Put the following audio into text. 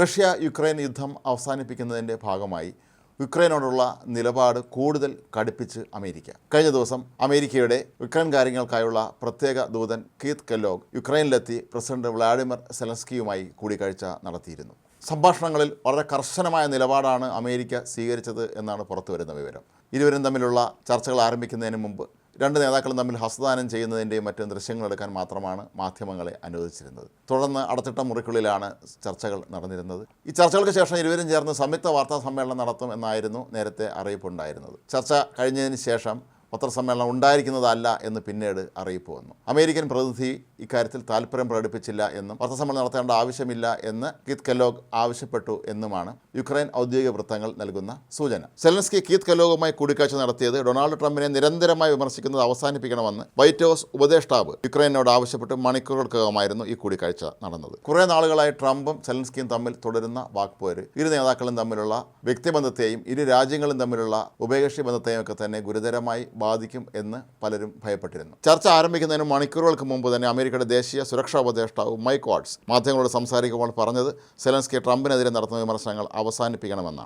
Russia Ukraine യുദ്ധം അവസാനിപ്പിക്കുന്നതിന്റെ ഭാഗമായി യുക്രൈനോടുള്ള നിലപാട് കൂടുതൽ കടുപ്പിച്ച് അമേരിക്ക. കഴിഞ്ഞ ദിവസം അമേരിക്കയുടെ യുക്രൈൻ കാര്യങ്ങൾക്കായുള്ള പ്രത്യേക ദൂതൻ കീത്ത് കെല്ലോഗ് യുക്രൈനിലെത്തി പ്രസിഡന്റ് വ്ളാഡിമിർ സെലൻസ്കിയുമായി കൂടിക്കാഴ്ച നടത്തിയിരുന്നു. സംഭാഷണങ്ങളിൽ വളരെ കർശനമായ നിലപാടാണ് അമേരിക്ക സ്വീകരിച്ചത് എന്നാണ് പുറത്തുവരുന്ന വിവരം. ഇരുവരും തമ്മിലുള്ള ചർച്ചകൾ ആരംഭിക്കുന്നതിന് മുമ്പ് രണ്ട് നേതാക്കളും തമ്മിൽ ഹസ്തദാനം ചെയ്യുന്നതിന്റെയും മറ്റും ദൃശ്യങ്ങളെടുക്കാൻ മാത്രമാണ് മാധ്യമങ്ങളെ അനുവദിച്ചിരുന്നത്. തുടർന്ന് അടച്ചിട്ട മുറിക്കുള്ളിലാണ് ചർച്ചകൾ നടന്നിരുന്നത്. ഈ ചർച്ചകൾക്ക് ശേഷം ഇരുവരും ചേർന്ന് സംയുക്ത വാർത്താ സമ്മേളനം നടത്തും എന്നായിരുന്നു നേരത്തെ അറിയിപ്പുണ്ടായിരുന്നത്. ചർച്ച കഴിഞ്ഞതിന് ശേഷം പത്രസമ്മേളനം ഉണ്ടായിരിക്കുന്നതല്ല എന്ന് പിന്നീട് അറിയിപ്പ് വന്നു. അമേരിക്കൻ പ്രതിനിധി ഇക്കാര്യത്തിൽ താല്പര്യം പ്രകടിപ്പിച്ചില്ല എന്നും പത്രസമ്മേളനം നടത്തേണ്ട ആവശ്യമില്ല എന്ന് കീത് കെല്ലോഗ് ആവശ്യപ്പെട്ടു എന്നുമാണ് യുക്രൈൻ ഔദ്യോഗിക വൃത്തങ്ങൾ നൽകുന്ന സൂചന. സെലൻസ്കി കീത് കെല്ലോഗുമായി കൂടിക്കാഴ്ച നടത്തിയത് ഡൊണാൾഡ് ട്രംപിനെ നിരന്തരമായി വിമർശിക്കുന്നത് അവസാനിപ്പിക്കണമെന്ന് വൈറ്റ് ഹൗസ് ഉപദേഷ്ടാവ് യുക്രൈനോട് ആവശ്യപ്പെട്ട് മണിക്കൂറുകൾക്കകമായിരുന്നു ഈ കൂടിക്കാഴ്ച നടന്നത്. കുറേ നാളുകളായി ട്രംപും സെലൻസ്കിയും തമ്മിൽ തുടരുന്ന വാക്പോര് ഇരു നേതാക്കളും തമ്മിലുള്ള വ്യക്തിബന്ധത്തെയും ഇരു രാജ്യങ്ങളും തമ്മിലുള്ള ഉഭയകക്ഷി ബന്ധത്തെയും ഒക്കെ തന്നെ ഗുരുതരമായി ബാധിക്കും എന്ന് പലരും ഭയപ്പെട്ടിരുന്നു. ചർച്ച ആരംഭിക്കുന്നതിന് മണിക്കൂറുകൾക്ക് മുമ്പ് തന്നെ അമേരിക്കയുടെ ദേശീയ സുരക്ഷാ ഉപദേഷ്ടാവ് മൈക്ക് വാട്സ് മാധ്യമങ്ങളോട് സംസാരിക്കുമ്പോൾ പറഞ്ഞത് സെലൻസ്കി ട്രംപിനെതിരെ നടത്തുന്ന വിമർശനങ്ങൾ അവസാനിപ്പിക്കണമെന്നാണ്.